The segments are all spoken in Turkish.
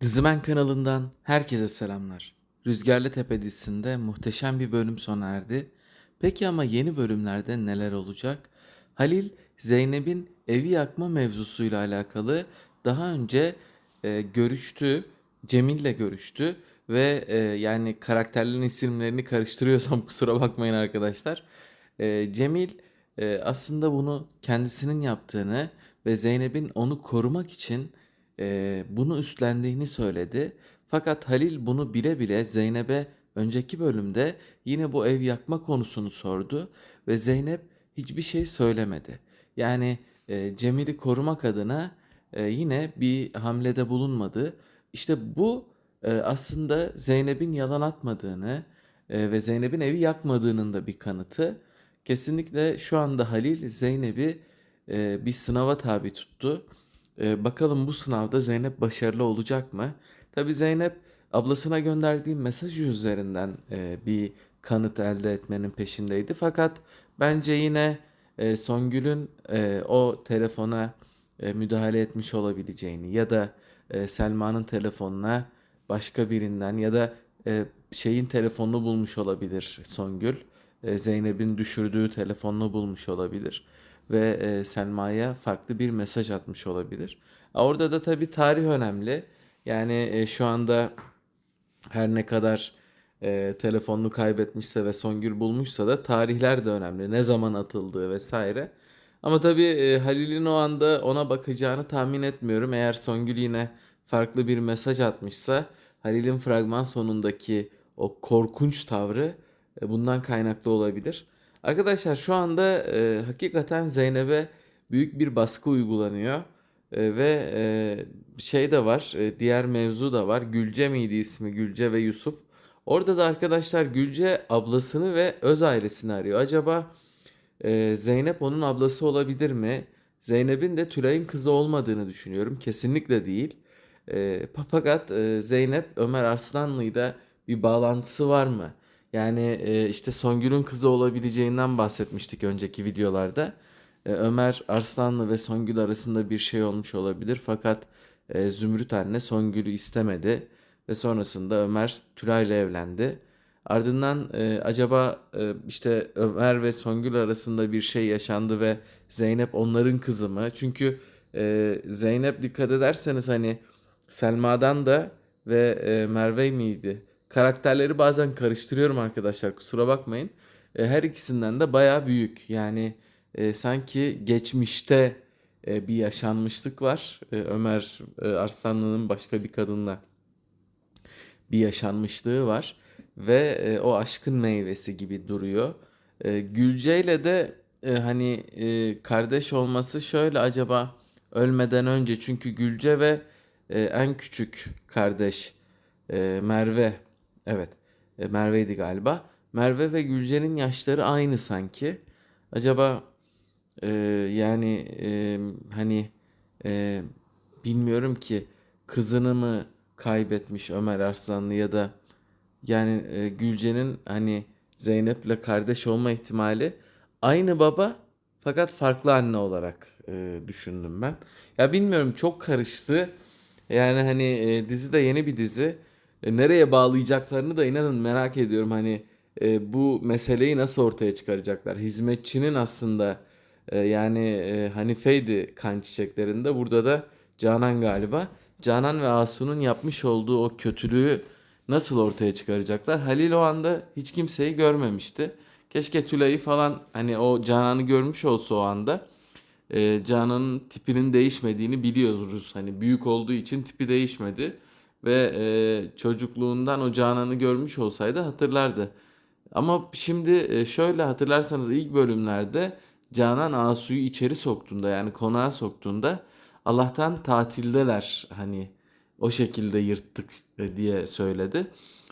Dizimen kanalından herkese selamlar. Rüzgarlı Tepe dizisinde muhteşem bir bölüm sona erdi. Peki ama yeni bölümlerde neler olacak? Halil, Zeynep'in evi yakma mevzusuyla alakalı daha önce e, görüştü, Cemil'le görüştü ve e, yani karakterlerin isimlerini karıştırıyorsam kusura bakmayın arkadaşlar. E, Cemil e, aslında bunu kendisinin yaptığını ve Zeynep'in onu korumak için e, bunu üstlendiğini söyledi. Fakat Halil bunu bile bile Zeynep'e önceki bölümde yine bu ev yakma konusunu sordu ve Zeynep hiçbir şey söylemedi. Yani e, Cemil'i korumak adına e, yine bir hamlede bulunmadı. İşte bu e, aslında Zeynep'in yalan atmadığını e, ve Zeynep'in evi yakmadığının da bir kanıtı. Kesinlikle şu anda Halil Zeynep'i e, bir sınava tabi tuttu. E, bakalım bu sınavda Zeynep başarılı olacak mı? Tabii Zeynep ablasına gönderdiği mesaj üzerinden e, bir kanıt elde etmenin peşindeydi. Fakat bence yine e, Songül'ün e, o telefona e, müdahale etmiş olabileceğini ya da e, Selma'nın telefonuna başka birinden ya da e, şeyin telefonunu bulmuş olabilir Songül. E, Zeynep'in düşürdüğü telefonunu bulmuş olabilir ve e, Selma'ya farklı bir mesaj atmış olabilir. Orada da tabii tarih önemli. Yani e, şu anda her ne kadar e, telefonunu kaybetmişse ve Songül bulmuşsa da tarihler de önemli. Ne zaman atıldığı vesaire. Ama tabii e, Halil'in o anda ona bakacağını tahmin etmiyorum. Eğer Songül yine farklı bir mesaj atmışsa Halil'in fragman sonundaki o korkunç tavrı e, bundan kaynaklı olabilir. Arkadaşlar şu anda e, hakikaten Zeynep'e büyük bir baskı uygulanıyor. E, ve e, şey de var, e, diğer mevzu da var. Gülce miydi ismi? Gülce ve Yusuf. Orada da arkadaşlar Gülce ablasını ve öz ailesini arıyor. Acaba e, Zeynep onun ablası olabilir mi? Zeynep'in de Tülay'ın kızı olmadığını düşünüyorum. Kesinlikle değil. E, fakat e, Zeynep Ömer Arslanlı'yla bir bağlantısı var mı? Yani e, işte Songül'ün kızı olabileceğinden bahsetmiştik önceki videolarda. E, Ömer Arslanlı ve Songül arasında bir şey olmuş olabilir. Fakat e, Zümrüt anne Songül'ü istemedi ve sonrasında Ömer Tülay'la evlendi. Ardından e, acaba e, işte Ömer ve Songül arasında bir şey yaşandı ve Zeynep onların kızı mı? Çünkü e, Zeynep dikkat ederseniz hani Selma'dan da ve e, Merve miydi? Karakterleri bazen karıştırıyorum arkadaşlar kusura bakmayın. E, her ikisinden de baya büyük. Yani e, sanki geçmişte e, bir yaşanmışlık var. E, Ömer e, Arslanlı'nın başka bir kadınla bir yaşanmışlığı var ve e, o aşkın meyvesi gibi duruyor. E, Gülce ile de e, hani e, kardeş olması şöyle acaba ölmeden önce çünkü Gülce ve e, en küçük kardeş e, Merve evet e, Merve'ydi galiba. Merve ve Gülce'nin yaşları aynı sanki. Acaba e, yani e, hani e, bilmiyorum ki kızını mı kaybetmiş Ömer Arslanlı ya da yani e, Gülce'nin hani Zeynep'le kardeş olma ihtimali aynı baba fakat farklı anne olarak e, düşündüm ben. Ya bilmiyorum çok karıştı. Yani hani e, dizi de yeni bir dizi. E, nereye bağlayacaklarını da inanın merak ediyorum. Hani e, bu meseleyi nasıl ortaya çıkaracaklar? Hizmetçinin aslında e, yani e, Hanife'ydi kan çiçeklerinde. Burada da Canan galiba. Canan ve Asu'nun yapmış olduğu o kötülüğü nasıl ortaya çıkaracaklar? Halil o anda hiç kimseyi görmemişti. Keşke Tülay'ı falan hani o Canan'ı görmüş olsa o anda. E, Canan'ın tipinin değişmediğini biliyoruz. Hani büyük olduğu için tipi değişmedi. Ve e, çocukluğundan o Canan'ı görmüş olsaydı hatırlardı. Ama şimdi e, şöyle hatırlarsanız ilk bölümlerde Canan Asu'yu içeri soktuğunda yani konağa soktuğunda Allah'tan tatildeler hani o şekilde yırttık e, diye söyledi.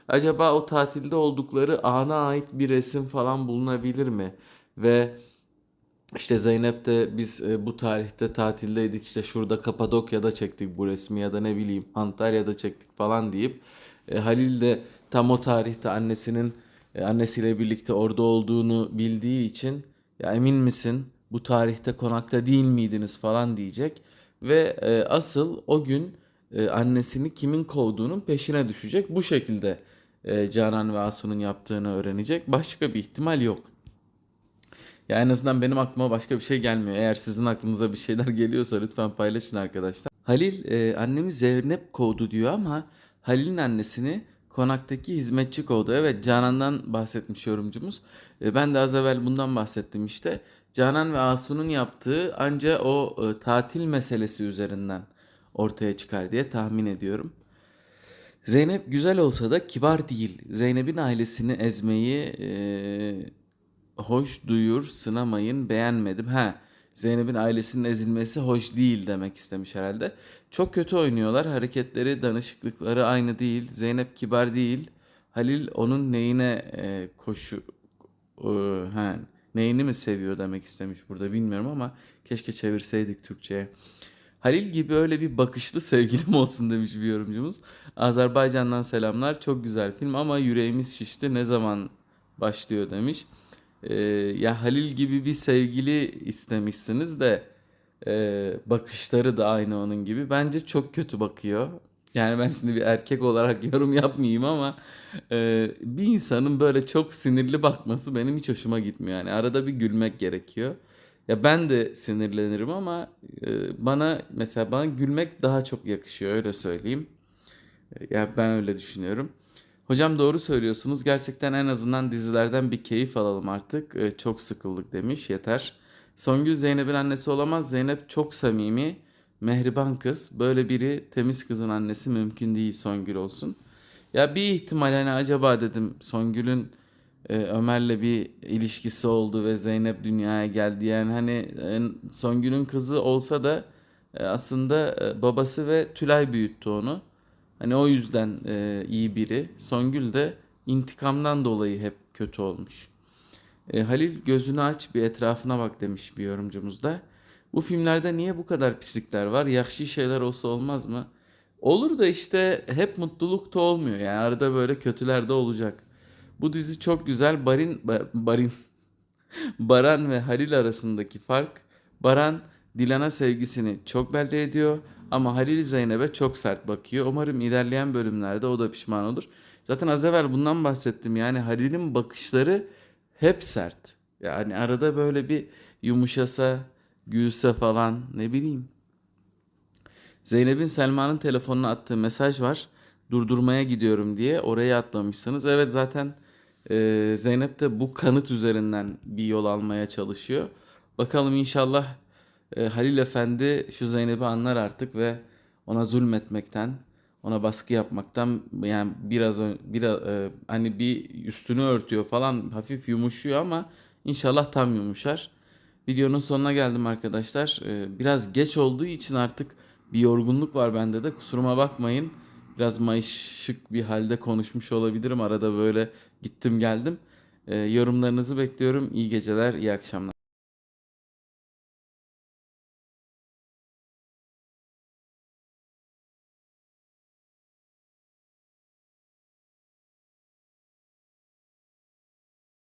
Acaba o tatilde oldukları ana ait bir resim falan bulunabilir mi? Ve işte Zeynep de biz e, bu tarihte tatildeydik işte şurada Kapadokya'da çektik bu resmi ya da ne bileyim Antalya'da çektik falan deyip e, Halil de tam o tarihte annesinin e, annesiyle birlikte orada olduğunu bildiği için ya emin misin bu tarihte konakta değil miydiniz falan diyecek ve asıl o gün annesini kimin kovduğunun peşine düşecek. Bu şekilde Canan ve Asu'nun yaptığını öğrenecek. Başka bir ihtimal yok. Ya en azından benim aklıma başka bir şey gelmiyor. Eğer sizin aklınıza bir şeyler geliyorsa lütfen paylaşın arkadaşlar. Halil e, annemi Zeynep kovdu diyor ama Halil'in annesini konaktaki hizmetçi kovdu. Evet Canan'dan bahsetmiş yorumcumuz. E, ben de az evvel bundan bahsettim işte. Canan ve Asu'nun yaptığı anca o e, tatil meselesi üzerinden ortaya çıkar diye tahmin ediyorum. Zeynep güzel olsa da kibar değil. Zeynep'in ailesini ezmeyi e, hoş duyur, sınamayın, beğenmedim. Ha, Zeynep'in ailesinin ezilmesi hoş değil demek istemiş herhalde. Çok kötü oynuyorlar. Hareketleri, danışıklıkları aynı değil. Zeynep kibar değil. Halil onun neyine e, koşu e, ha, neyini mi seviyor demek istemiş burada bilmiyorum ama keşke çevirseydik Türkçe'ye. Halil gibi öyle bir bakışlı sevgilim olsun demiş bir yorumcumuz. Azerbaycan'dan selamlar. Çok güzel film ama yüreğimiz şişti. Ne zaman başlıyor demiş. Ee, ya Halil gibi bir sevgili istemişsiniz de e, bakışları da aynı onun gibi. Bence çok kötü bakıyor. Yani ben şimdi bir erkek olarak yorum yapmayayım ama e, bir insanın böyle çok sinirli bakması benim hiç hoşuma gitmiyor. Yani arada bir gülmek gerekiyor. Ya ben de sinirlenirim ama e, bana mesela bana gülmek daha çok yakışıyor öyle söyleyeyim. E, Ya ben öyle düşünüyorum. Hocam doğru söylüyorsunuz. Gerçekten en azından dizilerden bir keyif alalım artık. E, çok sıkıldık demiş. Yeter. Songül Zeynep'in annesi olamaz. Zeynep çok samimi, mehriban kız. Böyle biri temiz kızın annesi mümkün değil Songül olsun. Ya bir ihtimal hani acaba dedim Songül'ün e, Ömer'le bir ilişkisi oldu ve Zeynep dünyaya geldi. Yani hani e, Songül'ün kızı olsa da e, aslında e, babası ve Tülay büyüttü onu. Hani o yüzden e, iyi biri. Songül de intikamdan dolayı hep kötü olmuş. E, Halil gözünü aç bir etrafına bak demiş bir yorumcumuz da. Bu filmlerde niye bu kadar pislikler var? Yakşı şeyler olsa olmaz mı? Olur da işte hep mutluluk da olmuyor. Yani arada böyle kötüler de olacak. Bu dizi çok güzel. Barin, Ba- Barin, Baran ve Halil arasındaki fark. Baran Dilan'a sevgisini çok belli ediyor ama Halil Zeynep'e çok sert bakıyor. Umarım ilerleyen bölümlerde o da pişman olur. Zaten az evvel bundan bahsettim. Yani Halil'in bakışları hep sert. Yani arada böyle bir yumuşasa, gülse falan ne bileyim. Zeynep'in Selma'nın telefonuna attığı mesaj var. Durdurmaya gidiyorum diye oraya atlamışsınız. Evet zaten e, Zeynep de bu kanıt üzerinden bir yol almaya çalışıyor. Bakalım inşallah e, Halil Efendi şu Zeynep'i anlar artık ve ona zulmetmekten, ona baskı yapmaktan yani biraz biraz e, hani bir üstünü örtüyor falan hafif yumuşuyor ama inşallah tam yumuşar. Videonun sonuna geldim arkadaşlar. Ee, biraz geç olduğu için artık bir yorgunluk var bende de. Kusuruma bakmayın. Biraz mayışık bir halde konuşmuş olabilirim. Arada böyle gittim geldim. Ee, yorumlarınızı bekliyorum. İyi geceler, iyi akşamlar.